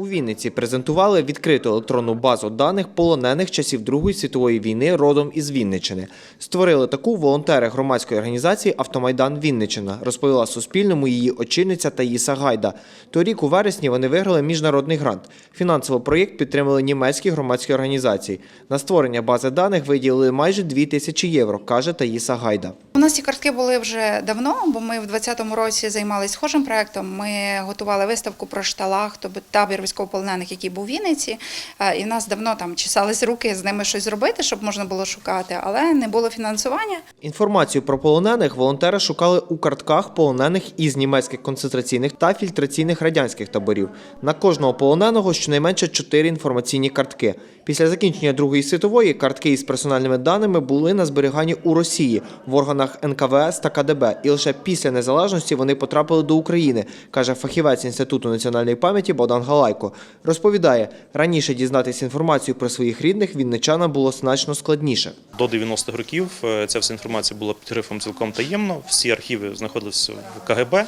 У Вінниці презентували відкриту електронну базу даних полонених часів Другої світової війни родом із Вінниччини. Створили таку волонтери громадської організації Автомайдан Вінниччина, розповіла Суспільному її очільниця Таїса Гайда. Торік у вересні вони виграли міжнародний грант. Фінансово проєкт підтримали німецькі громадські організації. На створення бази даних виділили майже 2 тисячі євро, каже Таїса Гайда. У нас ці картки були вже давно, бо ми в 2020 році займалися схожим проектом. Ми готували виставку про шталах, тобто табір військовополонених, який був у Вінниці. Е, І в нас давно там чесались руки з ними щось зробити, щоб можна було шукати, але не було фінансування. Інформацію про полонених волонтери шукали у картках полонених із німецьких концентраційних та фільтраційних радянських таборів. На кожного полоненого щонайменше чотири інформаційні картки. Після закінчення Другої світової картки із персональними даними були на зберіганні у Росії в органах НКВС та КДБ, і лише після незалежності вони потрапили до України, каже фахівець Інституту національної пам'яті Богдан Галайко. Розповідає, раніше дізнатися інформацію про своїх рідних вінничанам було значно складніше. До 90-х років е, ця вся інформація була під грифом цілком таємно. Всі архіви знаходилися в КГБ.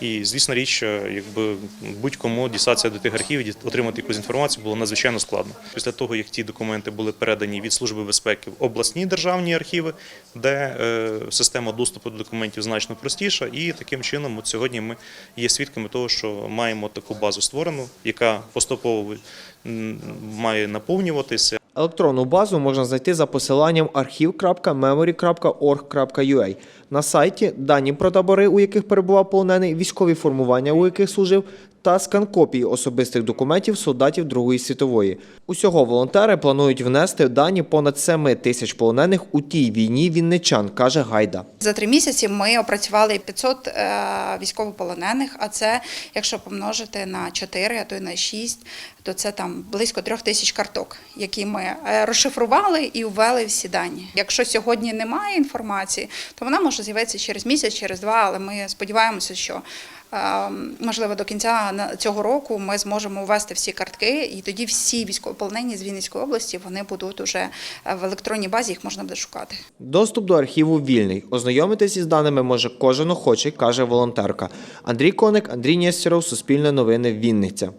І, звісно річ, якби будь-кому дістатися до тих архівів, отримати якусь інформацію було надзвичайно складно. Після того, як ті документи були передані від Служби безпеки в обласні державні архіви, де е, система доступу до документів значно простіша, і таким чином, от сьогодні ми є свідками того, що маємо таку базу створену, яка поступово має наповнюватися. Електронну базу можна знайти за посиланням archiv.memory.org.ua. На сайті дані про табори, у яких перебував полонений, військові формування, у яких служив, та скан копії особистих документів солдатів Другої світової. Усього волонтери планують внести дані понад 7 тисяч полонених у тій війні вінничан, каже Гайда. За три місяці ми опрацювали 500 е, військовополонених, а це, якщо помножити на 4, а то й на 6, то це там близько трьох тисяч карток, які ми е, розшифрували і ввели всі дані. Якщо сьогодні немає інформації, то вона може з'явитися через місяць, через два, але ми сподіваємося, що можливо до кінця цього року ми зможемо ввести всі картки, і тоді всі військовополонені з Вінницької області вони будуть уже е, в електронній базі, їх можна буде шукати. Доступ до архіву вільний. Ознайомитись із даними може кожен охочий, каже волонтерка. Андрій Коник, Андрій Нєстеров, Суспільне новини, Вінниця.